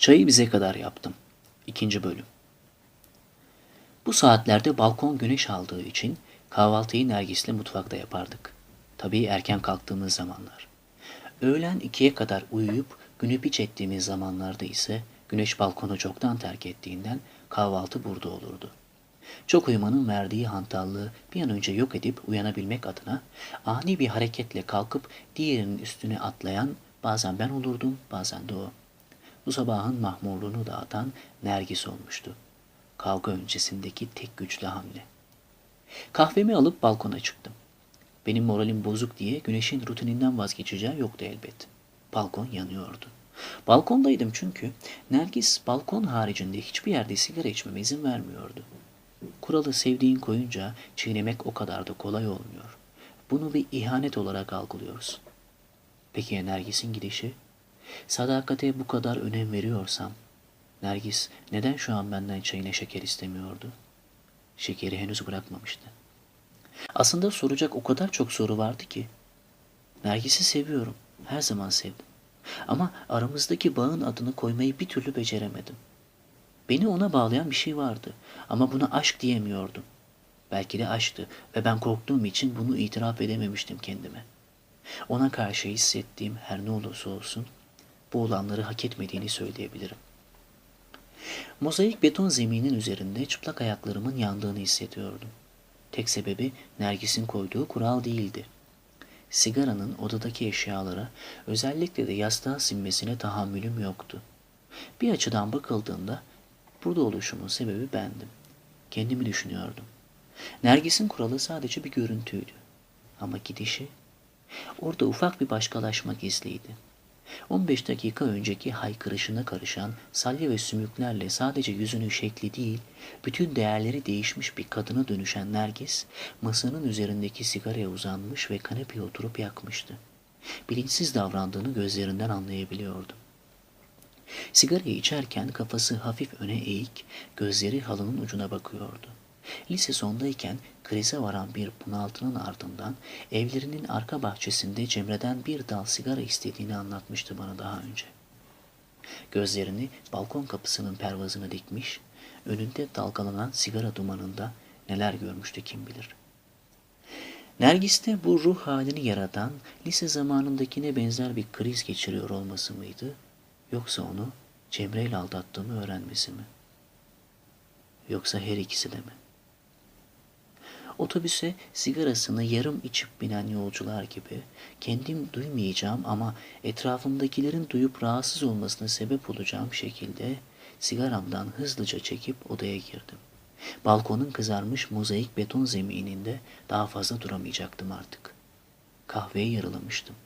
Çayı bize kadar yaptım. İkinci bölüm. Bu saatlerde balkon güneş aldığı için kahvaltıyı Nergis'le mutfakta yapardık. Tabii erken kalktığımız zamanlar. Öğlen ikiye kadar uyuyup günü piç ettiğimiz zamanlarda ise güneş balkonu çoktan terk ettiğinden kahvaltı burada olurdu. Çok uyumanın verdiği hantallığı bir an önce yok edip uyanabilmek adına ani bir hareketle kalkıp diğerinin üstüne atlayan bazen ben olurdum bazen de o. Bu sabahın mahmurluğunu dağıtan Nergis olmuştu. Kavga öncesindeki tek güçlü hamle. Kahvemi alıp balkona çıktım. Benim moralim bozuk diye güneşin rutininden vazgeçeceği yoktu elbet. Balkon yanıyordu. Balkondaydım çünkü Nergis balkon haricinde hiçbir yerde sigara içmeme izin vermiyordu. Kuralı sevdiğin koyunca çiğnemek o kadar da kolay olmuyor. Bunu bir ihanet olarak algılıyoruz. Peki Nergis'in gidişi? Sadakate bu kadar önem veriyorsam, Nergis neden şu an benden çayına şeker istemiyordu? Şekeri henüz bırakmamıştı. Aslında soracak o kadar çok soru vardı ki. Nergis'i seviyorum, her zaman sevdim. Ama aramızdaki bağın adını koymayı bir türlü beceremedim. Beni ona bağlayan bir şey vardı ama buna aşk diyemiyordum. Belki de aşktı ve ben korktuğum için bunu itiraf edememiştim kendime. Ona karşı hissettiğim her ne olursa olsun bu olanları hak etmediğini söyleyebilirim. Mozaik beton zeminin üzerinde çıplak ayaklarımın yandığını hissediyordum. Tek sebebi Nergis'in koyduğu kural değildi. Sigaranın odadaki eşyalara, özellikle de yastığa sinmesine tahammülüm yoktu. Bir açıdan bakıldığında burada oluşumun sebebi bendim. Kendimi düşünüyordum. Nergis'in kuralı sadece bir görüntüydü. Ama gidişi, orada ufak bir başkalaşma gizliydi. 15 dakika önceki haykırışına karışan salya ve sümüklerle sadece yüzünün şekli değil, bütün değerleri değişmiş bir kadına dönüşen Nergis, masanın üzerindeki sigaraya uzanmış ve kanepeye oturup yakmıştı. Bilinçsiz davrandığını gözlerinden anlayabiliyordum. Sigarayı içerken kafası hafif öne eğik, gözleri halının ucuna bakıyordu. Lise sondayken krize varan bir bunaltının ardından evlerinin arka bahçesinde Cemre'den bir dal sigara istediğini anlatmıştı bana daha önce. Gözlerini balkon kapısının pervazına dikmiş, önünde dalgalanan sigara dumanında neler görmüştü kim bilir. Nergis'te bu ruh halini yaratan lise zamanındakine benzer bir kriz geçiriyor olması mıydı? Yoksa onu Cemre ile aldattığımı öğrenmesi mi? Yoksa her ikisi de mi? Otobüse sigarasını yarım içip binen yolcular gibi kendim duymayacağım ama etrafımdakilerin duyup rahatsız olmasına sebep olacağım şekilde sigaramdan hızlıca çekip odaya girdim. Balkonun kızarmış mozaik beton zemininde daha fazla duramayacaktım artık. Kahveye yarılamıştım.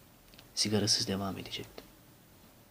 Sigarasız devam edecektim.